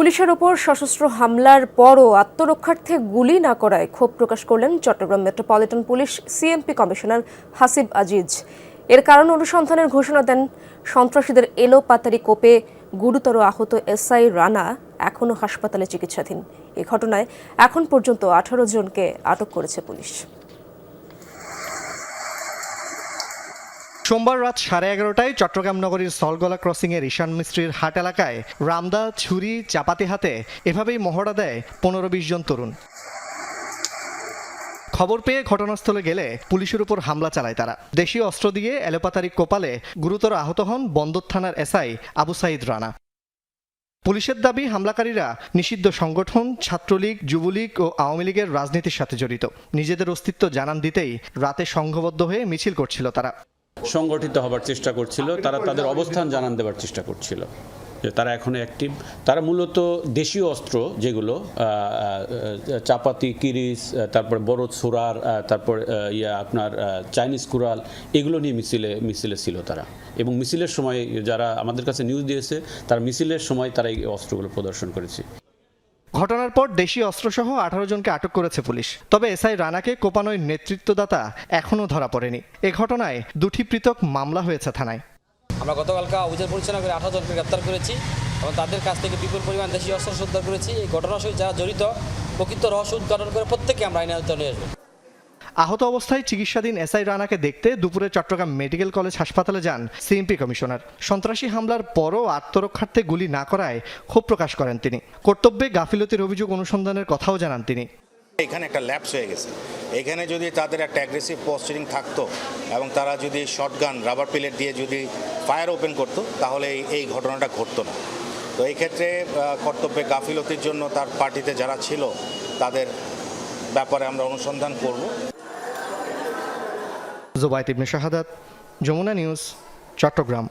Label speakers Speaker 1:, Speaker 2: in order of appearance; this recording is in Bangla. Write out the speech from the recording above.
Speaker 1: পুলিশের ওপর সশস্ত্র হামলার পরও আত্মরক্ষার্থে গুলি না করায় ক্ষোভ প্রকাশ করলেন Chattogram metropolitan police CMP commissioner Hasib Aziz. এর কারণ অনুসন্ধানের ঘোষণা দেন, সন্ত্রাসীদের এলো পাতারি কোপে গুরুতর আহত এসআই রানা এখনও হাসপাতালে চিকিৎসাধীন। এ ঘটনায় এখন পর্যন্ত আঠারো জনকে আটক করেছে পুলিশ।
Speaker 2: সোমবার রাত সাড়ে এগারোটায় চট্টগ্রাম নগরীর সলগলা ক্রসিংয়ের ঈশান মিস্ত্রির হাট এলাকায় রামদা ছুরি চাপাতি হাতে এভাবেই মহড়া দেয় পনেরো বিশ জন তরুণ। খবর পেয়ে ঘটনাস্থলে গেলে পুলিশের উপর হামলা চালায় তারা। দেশীয় অস্ত্র দিয়ে এলোপাতারি কোপালে গুরুতর আহত হন বন্দর থানার এসআই আবু সাইদ রানা। পুলিশের দাবি, হামলাকারীরা নিষিদ্ধ সংগঠন, ছাত্রলীগ, যুবলীগ ও আওয়ামী লীগের রাজনীতির সাথে জড়িত। নিজেদের অস্তিত্ব জানান দিতেই রাতে সংঘবদ্ধ হয়ে মিছিল করছিল তারা।
Speaker 3: সংগঠিত হবার চেষ্টা করছিল তারা তাদের অবস্থান জানান দেওয়ার চেষ্টা করছিল। যে তারা এখনও অ্যাক্টিভ তারা মূলত দেশীয় অস্ত্র যেগুলো চাপাতি কিরিস তারপর বড় সুরার তারপর ইয়া আপনার চাইনিজ কুরাল এগুলো নিয়ে মিছিলে মিছিলে ছিল তারা। এবং মিছিলের সময় যারা আমাদের কাছে নিউজ দিয়েছে তারা মিছিলের সময় তারা এই অস্ত্রগুলো প্রদর্শন করেছে।
Speaker 2: ঘটনার পর দেশি অস্ত্রসহ আঠারো জনকে আটক করেছে পুলিশ। তবে এসআই রানাকে কোপানোয় নেতৃত্বদাতা এখনও ধরা পড়েনি। এ ঘটনায় দুটি পৃথক মামলা হয়েছে থানায়।
Speaker 4: আমরা গতকালকে অভিযান পরিচালনা করে আঠারো জনকে গ্রেপ্তার করেছি এবং তাদের কাছ থেকে বিপুল পরিমাণ দেশি অস্ত্র উদ্ধার করেছি। এই ঘটনার সঙ্গে যারা জড়িত, প্রকৃত রহস্য উদ্ঘাটন করে প্রত্যেককে আমরা আইনের আওতায় নিয়ে আসব।
Speaker 2: আহত অবস্থায় চিকিৎসাধীন এসআই রানাকে দেখতে দুপুরে চট্টগ্রাম মেডিকেল কলেজ হাসপাতালে যান সিএমপি কমিশনার। সন্ত্রাসী হামলার পরও আত্মরক্ষার্থে গুলি না করায় ক্ষোভ প্রকাশ করেন তিনি। কর্তব্যে গাফিলতির অভিযোগ অনুসন্ধানের কথাও জানান তিনি।
Speaker 5: এখানে একটা ল্যাপস হয়ে গেছে। এখানে যদি তাদের একটা অ্যাগ্রেসিভ পোস্টারিং থাকতো এবং তারা যদি শটগান রাবার পেলেট দিয়ে যদি ফায়ার ওপেন করতো, তাহলে এই ঘটনাটা ঘটতো না। তো এই ক্ষেত্রে কর্তব্যে গাফিলতির জন্য তার পার্টিতে যারা ছিল, তাদের ব্যাপারে আমরা অনুসন্ধান করব।
Speaker 2: জোবায়ত ইবনে শাহাদাত যমুনা নিউজ চট্টগ্রাম।